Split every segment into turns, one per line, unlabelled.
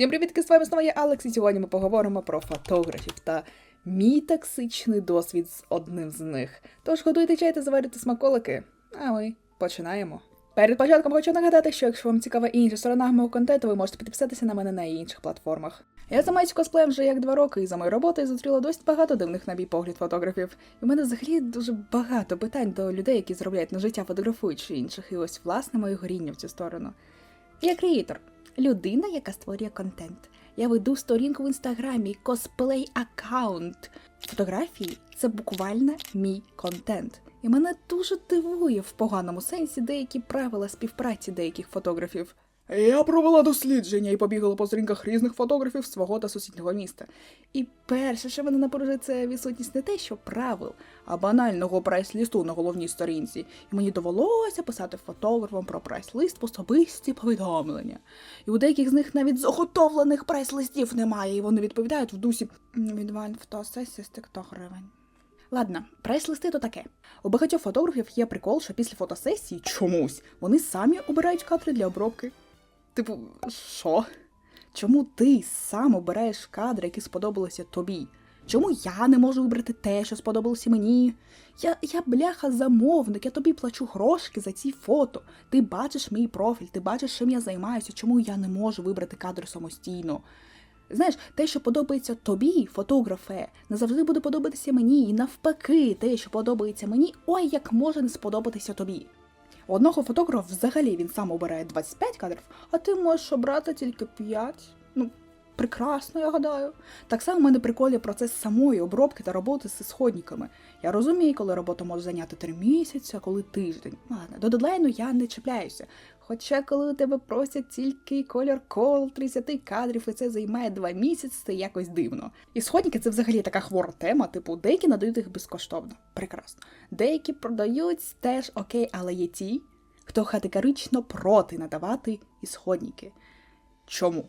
Всім привітки, з вами знову я Алекс, і сьогодні ми поговоримо про фотографів та мій токсичний досвід з одним з них. Тож готуйте чай та заварюйте смаколики, а ми починаємо. Перед початком хочу нагадати, що якщо вам цікава інша сторона мого контенту, ви можете підписатися на мене на інших платформах. Я займаюся косплеєм вже як два роки, і за мою роботу зустріла досить багато дивних на мій погляд фотографів. І в мене взагалі дуже багато питань до людей, які заробляють на життя фотографуючи інших, і ось власне моє горіння в цю сторону. Я креатор, людина, яка створює контент. Я веду сторінку в інстаграмі, косплей аккаунт. Фотографії це буквально мій контент. І мене дуже дивує в поганому сенсі деякі правила співпраці деяких фотографів. Я провела дослідження і побігала по сторінках різних фотографів свого та сусіднього міста. І перше, що мене напружує, це відсутність не те, що правил, а банального прайс-лісту на головній сторінці. І мені довелося писати фотографам про прайс-лист в особисті повідомлення. І у деяких з них навіть заготовлених прайс-листів немає, і вони відповідають в дусі від фотосесія з тих-то гривень. Ладно, прайс-листи то таке. У багатьох фотографів є прикол, що після фотосесії чомусь вони самі обирають кадри для обробки. Типу, що? Чому ти сам обираєш кадри, які сподобалися тобі? Чому я не можу вибрати те, що сподобалося мені? Я, я бляха замовник, я тобі плачу грошки за ці фото. Ти бачиш мій профіль, ти бачиш, чим я займаюся, чому я не можу вибрати кадр самостійно. Знаєш, те, що подобається тобі, фотографе, не завжди буде подобатися мені, і навпаки, те, що подобається мені, ой, як може не сподобатися тобі. Одного фотографа взагалі він сам обирає 25 кадрів, а ти можеш обрати тільки 5. Ну, прекрасно, я гадаю. Так само мене приколює процес самої обробки та роботи з сходниками. Я розумію, коли робота може зайняти 3 місяці, а коли тиждень. Ладно, до дедлайну я не чіпляюся. Хоча, коли у тебе просять тільки колір кол 30 кадрів, і це займає 2 місяці, це якось дивно. І це взагалі така хвора тема, типу, деякі надають їх безкоштовно. Прекрасно. Деякі продають теж окей, але є ті, хто категорично проти надавати ісходники. Чому?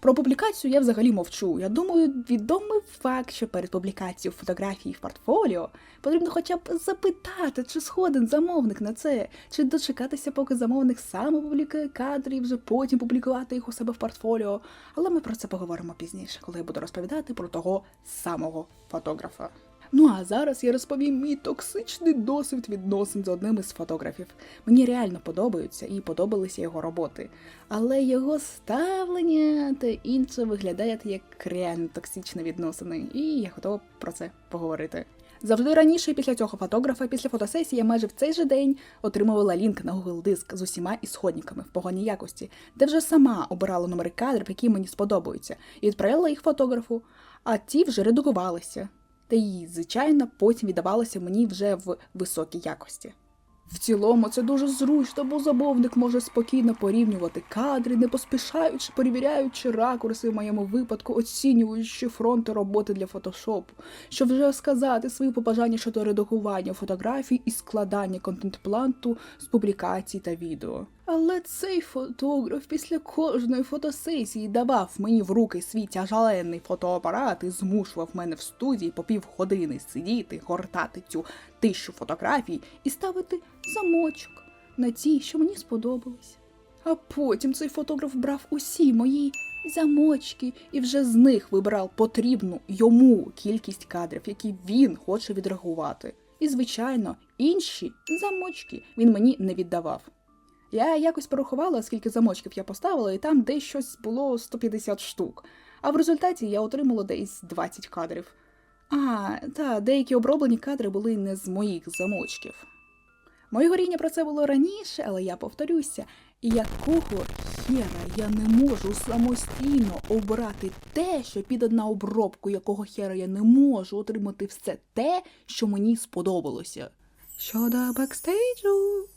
Про публікацію я взагалі мовчу. Я думаю, відомий факт, що перед публікацією фотографії в портфоліо потрібно хоча б запитати, чи сходен замовник на це, чи дочекатися, поки замовник сам опублікує кадри і вже потім публікувати їх у себе в портфоліо. Але ми про це поговоримо пізніше, коли я буду розповідати про того самого фотографа. Ну а зараз я розповім мій токсичний досвід відносин з одним із фотографів. Мені реально подобаються і подобалися його роботи, але його ставлення та інше виглядає як реально токсичні відносини, і я готова про це поговорити. Завжди раніше після цього фотографа, після фотосесії, майже в цей же день отримувала лінк на Google Диск з усіма ісходниками в поганій якості, де вже сама обирала номери кадрів, які мені сподобаються, і відправляла їх фотографу, а ті вже редагувалися та її, звичайно, потім віддавалося мені вже в високій якості. В цілому це дуже зручно, бо замовник може спокійно порівнювати кадри, не поспішаючи, перевіряючи ракурси в моєму випадку, оцінюючи фронти роботи для фотошопу, щоб вже сказати свої побажання щодо редагування фотографій і складання контент-планту з публікацій та відео. Але цей фотограф після кожної фотосесії давав мені в руки свій тяжеленний фотоапарат і змушував мене в студії по півгодини сидіти, гортати цю тисячу фотографій і ставити замочок на ті, що мені сподобались. А потім цей фотограф брав усі мої замочки і вже з них вибирав потрібну йому кількість кадрів, які він хоче відреагувати. І, звичайно, інші замочки він мені не віддавав. Я якось порахувала, скільки замочків я поставила, і там десь щось було 150 штук. А в результаті я отримала десь 20 кадрів. А, та деякі оброблені кадри були не з моїх замочків. Моє горіння про це було раніше, але я повторюся, якого хера я не можу самостійно обрати те, що піде на обробку, якого хера я не можу отримати все те, що мені сподобалося. Щодо бекстейджу.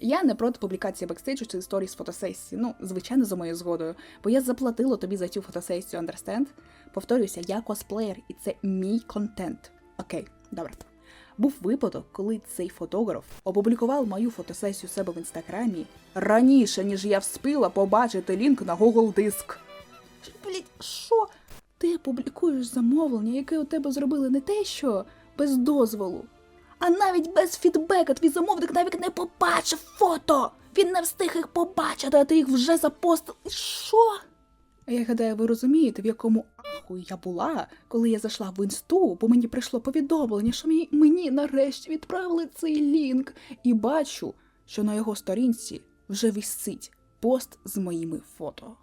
Я не проти публікації бекстейджу чи історій з фотосесії. Ну, звичайно, за моєю згодою, бо я заплатила тобі за цю фотосесію, understand? Повторюся, я косплеєр, і це мій контент. Окей, добре. Був випадок, коли цей фотограф опублікував мою фотосесію себе в інстаграмі раніше, ніж я вспіла побачити лінк на Google Диск. Блять, що? Ти публікуєш замовлення, яке у тебе зробили не те, що без дозволу, а навіть без фідбека твій замовник навіть не побачив фото. Він не встиг їх побачити, а ти їх вже запостив. Що? Я гадаю, ви розумієте, в якому аху я була, коли я зайшла в інсту, бо мені прийшло повідомлення, що мені, мені нарешті відправили цей лінк, і бачу, що на його сторінці вже висить пост з моїми фото.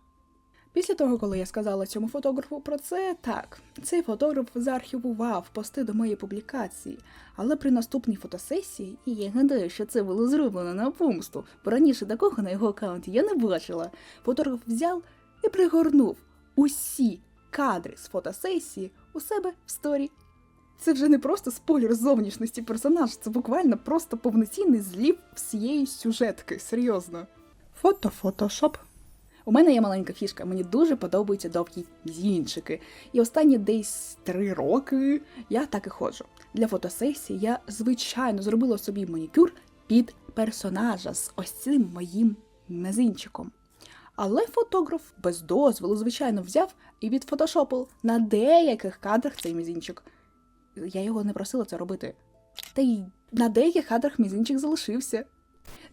Після того, коли я сказала цьому фотографу про це, так, цей фотограф заархівував пости до моєї публікації, але при наступній фотосесії, і я гадаю, що це було зроблено на помсту, бо раніше такого на його аккаунті я не бачила. Фотограф взяв і пригорнув усі кадри з фотосесії у себе в сторі. Це вже не просто спойлер зовнішності персонажа, це буквально просто повноцінний злів всієї сюжетки, серйозно. Фото фотошоп. У мене є маленька фішка, мені дуже подобаються довгі зінчики. І останні десь три роки я так і ходжу. Для фотосесії я, звичайно, зробила собі манікюр під персонажа з ось цим моїм мизинчиком. Але фотограф без дозволу, звичайно, взяв і відфотошопив на деяких кадрах цей мізинчик. Я його не просила це робити. Та й на деяких кадрах мізинчик залишився.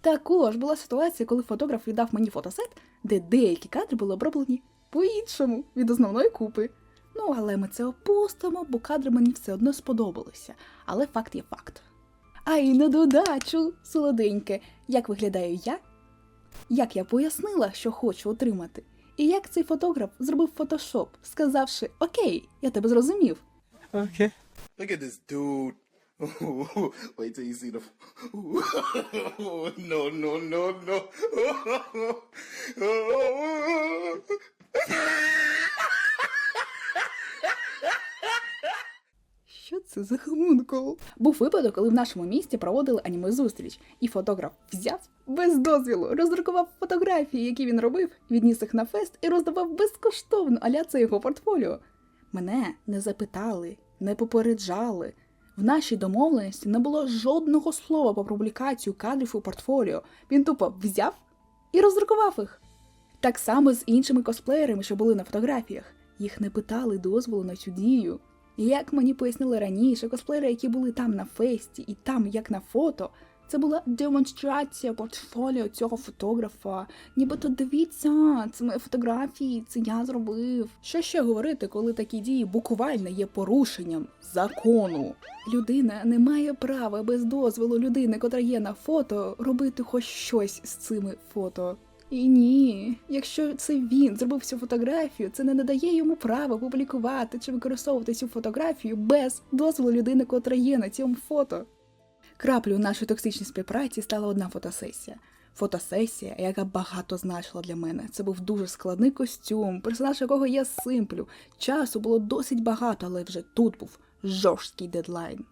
Також була ситуація, коли фотограф віддав мені фотосет, де деякі кадри були оброблені по-іншому від основної купи. Ну, але ми це опустимо, бо кадри мені все одно сподобалися. Але факт є факт. А і на додачу, солоденьке, як виглядаю я, як я пояснила, що хочу отримати, і як цей фотограф зробив фотошоп, сказавши Окей, я тебе зрозумів.
Okay.
Look at this dude. Wait till you see the. no, no, no, no.
Що це за хомункул? Був випадок, коли в нашому місті проводили аніме зустріч, і фотограф взяв без дозвілу, роздрукував фотографії, які він робив, відніс їх на фест і роздавав безкоштовно, аля це його портфоліо. Мене не запитали, не попереджали. В нашій домовленості не було жодного слова про публікацію кадрів у портфоліо. Він тупо взяв і роздрукував їх. Так само з іншими косплеєрами, що були на фотографіях. Їх не питали дозволу на цю дію. Як мені пояснили раніше, косплеєри, які були там на фесті і там, як на фото, це була демонстрація портфоліо цього фотографа. Нібито дивіться, це мої фотографії, це я зробив. Що ще говорити, коли такі дії буквально є порушенням закону? Людина не має права без дозволу людини, котра є на фото, робити хоч щось з цими фото. І ні, якщо це він зробив цю фотографію, це не надає йому права публікувати чи використовувати цю фотографію без дозволу людини, котра є на цьому фото. Краплею нашої токсичній співпраці стала одна фотосесія. Фотосесія, яка багато значила для мене. Це був дуже складний костюм, персонаж якого я симплю. Часу було досить багато, але вже тут був жорсткий дедлайн.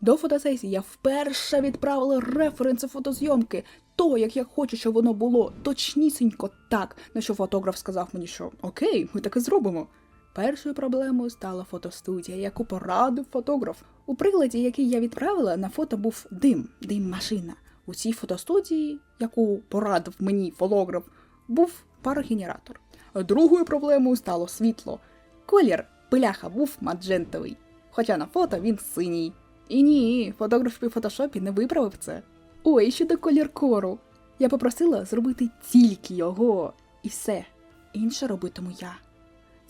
До фотосесії я вперше відправила референси фотозйомки, то, як я хочу, щоб воно було точнісінько так, на що фотограф сказав мені, що окей, ми так і зробимо. Першою проблемою стала фотостудія, яку порадив фотограф. У прикладі, який я відправила, на фото був дим, дим машина. У цій фотостудії, яку порадив мені фотограф, був парогенератор. Другою проблемою стало світло. Колір пиляха був маджентовий, хоча на фото він синій. І ні, фотограф у фотошопі не виправив це. Ой, щодо колір кору. Я попросила зробити тільки його, і все. Інше робитиму я.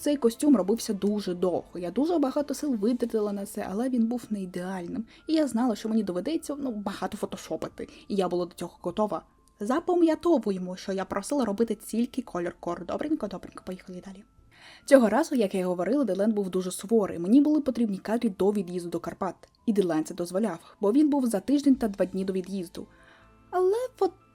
Цей костюм робився дуже довго. Я дуже багато сил витратила на це, але він був не ідеальним. І я знала, що мені доведеться ну, багато фотошопити, і я була до цього готова. Запам'ятовуємо, що я просила робити тільки колір кор. Добренько, добренько, поїхали далі. Цього разу, як я й говорила, дедлайн був дуже суворий. Мені були потрібні кадри до від'їзду до Карпат, і дедлайн це дозволяв, бо він був за тиждень та два дні до від'їзду. Але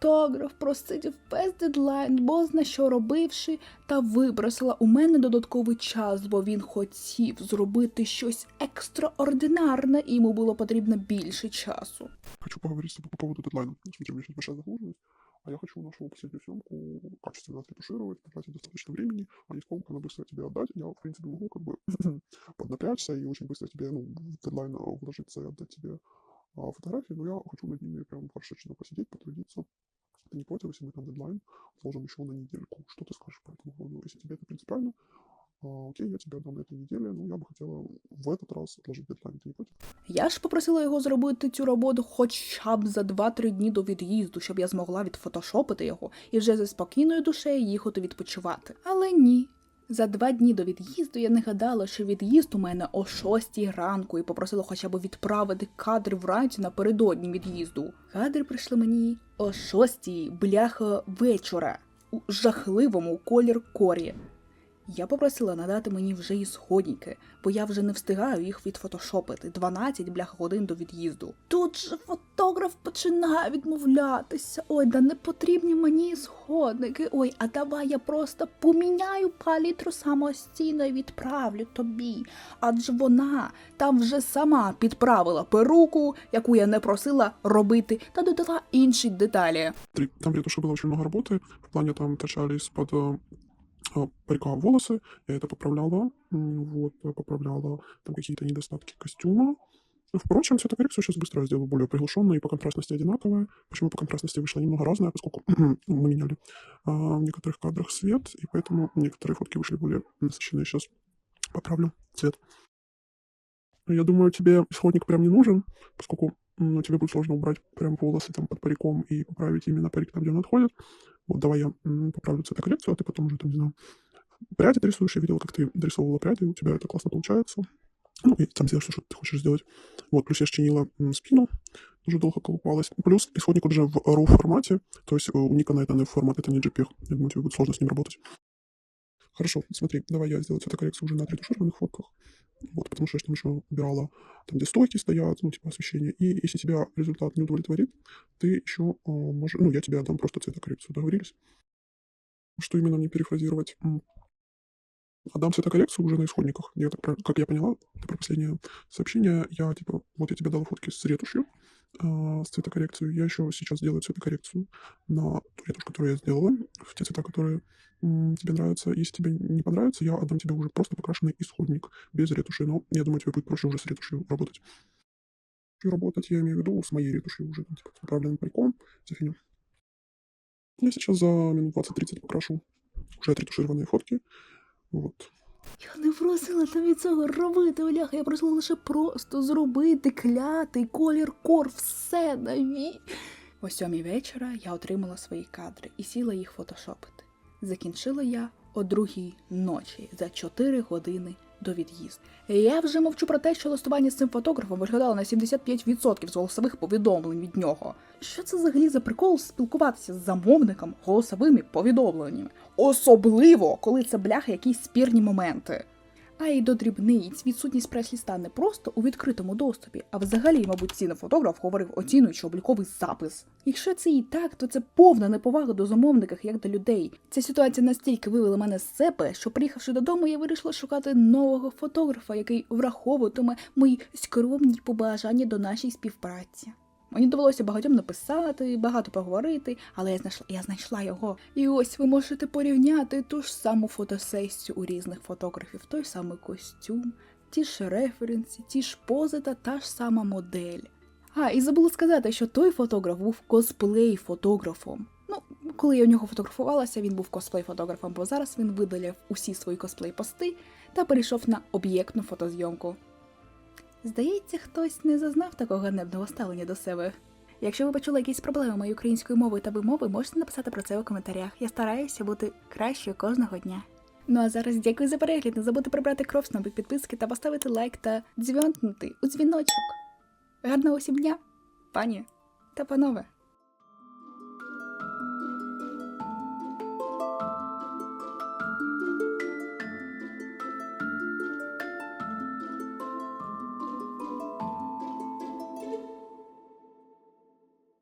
фотограф просидів без дедлайн, бозна що робивши, та випросила у мене додатковий час, бо він хотів зробити щось екстраординарне, і йому було потрібно більше часу.
Хочу поговорить с тобой по поводу дедлайна. Смотри, у меня сейчас большая загруженность, а я хочу нашу последнюю съемку качественно отретушировать, потратить достаточно времени, а не сколько она быстро тебе отдать. Я, в принципе, могу как бы поднапрячься и очень быстро тебе, ну, в дедлайн а, вложиться и отдать тебе а, фотографии, но я хочу над ними прям горшечно посидеть, потрудиться. Ты не против, если мы там дедлайн отложим еще на недельку? Что ты скажешь по этому поводу? Если тебе это принципиально, а, окей, я тебе отдам на этой неделе, но я бы хотела в этот раз отложить дедлайн. Ты не против?
Я ж попросила його зробити цю роботу хоча б за 2-3 дні до від'їзду, щоб я змогла відфотошопити його і вже зі спокійною душею їхати відпочивати. Але ні. за два дні до від'їзду я не гадала, що від'їзд у мене о шостій ранку і попросила хоча б відправити кадри вранці напередодні від'їзду. Кадри прийшли мені о шостій бляха вечора у жахливому колір корі. Я попросила надати мені вже і сходники, бо я вже не встигаю їх відфотошопити 12 блях годин до від'їзду. Тут же фотограф починає відмовлятися. Ой, да не потрібні мені сходники. Ой, а давай я просто поміняю палітру самостійно і відправлю тобі. Адже вона там вже сама підправила перуку, яку я не просила робити, та додала інші деталі.
Три- Там в ретуши было очень много работы. В плане там торчали из-под э, э, парика волосы. Я это поправляла. Вот, поправляла там какие-то недостатки костюма. Впрочем, цветокоррекцию сейчас быстро сделаю более приглушенную и по контрастности одинаковая. Почему по контрастности вышла немного разная, поскольку мы меняли а, в некоторых кадрах свет, и поэтому некоторые фотки вышли более насыщенные. Сейчас поправлю цвет. Я думаю, тебе исходник прям не нужен, поскольку ну, тебе будет сложно убрать прям волосы там под париком и поправить именно парик там, где он отходит. Вот давай я поправлю цветокоррекцию, а ты потом уже там, не знаю, пряди ты рисуешь. Я видел, как ты дорисовывала пряди, у тебя это классно получается. Ну, и там сделаешь, что ты хочешь сделать. Вот, плюс я счинила м, спину, уже долго колупалась. Плюс исходник уже в RAW формате, то есть э, у Nikon это не формат, это не JPEG. Я думаю, тебе будет сложно с ним работать. Хорошо, смотри, давай я сделаю цветокоррекцию уже на отретушированных фотках. Вот, потому что я там еще убирала, там, где стойки стоят, ну, типа освещение. И если тебя результат не удовлетворит, ты еще можешь, ну, я тебе отдам просто цветокоррекцию, договорились? Что именно мне перефразировать? Отдам цветокоррекцию уже на исходниках. Я так, как я поняла, про последнее сообщение. Я, типа, вот я тебе дала фотки с ретушью, а, с цветокоррекцией. Я еще сейчас делаю цветокоррекцию на ту ретушь, которую я сделала, в те цвета, которые м, тебе нравятся. Если тебе не понравится, я отдам тебе уже просто покрашенный исходник без ретуши. Но я думаю, тебе будет проще уже с ретушью работать. Работать, я имею в виду, с моей ретушью уже, типа, с поправленным париком, вся фигня. Я сейчас за минут 20-30 покрашу уже отретушированные фотки. Вот.
Я не просила тобі цього робити, Оляха. Я просила лише просто зробити клятий колір кор, все наві. О сьомій вечора я отримала свої кадри і сіла їх фотошопити. Закінчила я о другій ночі за 4 години до від'їзду. Я вже мовчу про те, що листування з цим фотографом виглядало на 75% з голосових повідомлень від нього. Що це взагалі за прикол спілкуватися з замовником голосовими повідомленнями? Особливо, коли це бляха якісь спірні моменти. А й до дрібниць відсутність прес-ліста не просто у відкритому доступі, а взагалі, мабуть, цінний фотограф говорив оцінуючи обліковий запис. Якщо це і так, то це повна неповага до замовників як до людей. Ця ситуація настільки вивела мене з себе, що приїхавши додому, я вирішила шукати нового фотографа, який враховуватиме мої скромні побажання до нашої співпраці. Мені довелося багатьом написати, багато поговорити, але я знайшла, я знайшла його. І ось ви можете порівняти ту ж саму фотосесію у різних фотографів, той самий костюм, ті ж референси, ті ж пози та та ж сама модель. А, і забула сказати, що той фотограф був косплей-фотографом. Ну, коли я у нього фотографувалася, він був косплей-фотографом, бо зараз він видаляв усі свої косплей-пости та перейшов на об'єктну фотозйомку. Здається, хтось не зазнав такого ганебного ставлення до себе. Якщо ви почули якісь проблеми моєї української мови та вимови, можете написати про це у коментарях. Я стараюся бути кращою кожного дня. Ну а зараз дякую за перегляд. Не забудьте прибрати кров з нових підписки та поставити лайк та дзвінкнути у дзвіночок. Гарного усім дня, пані та панове!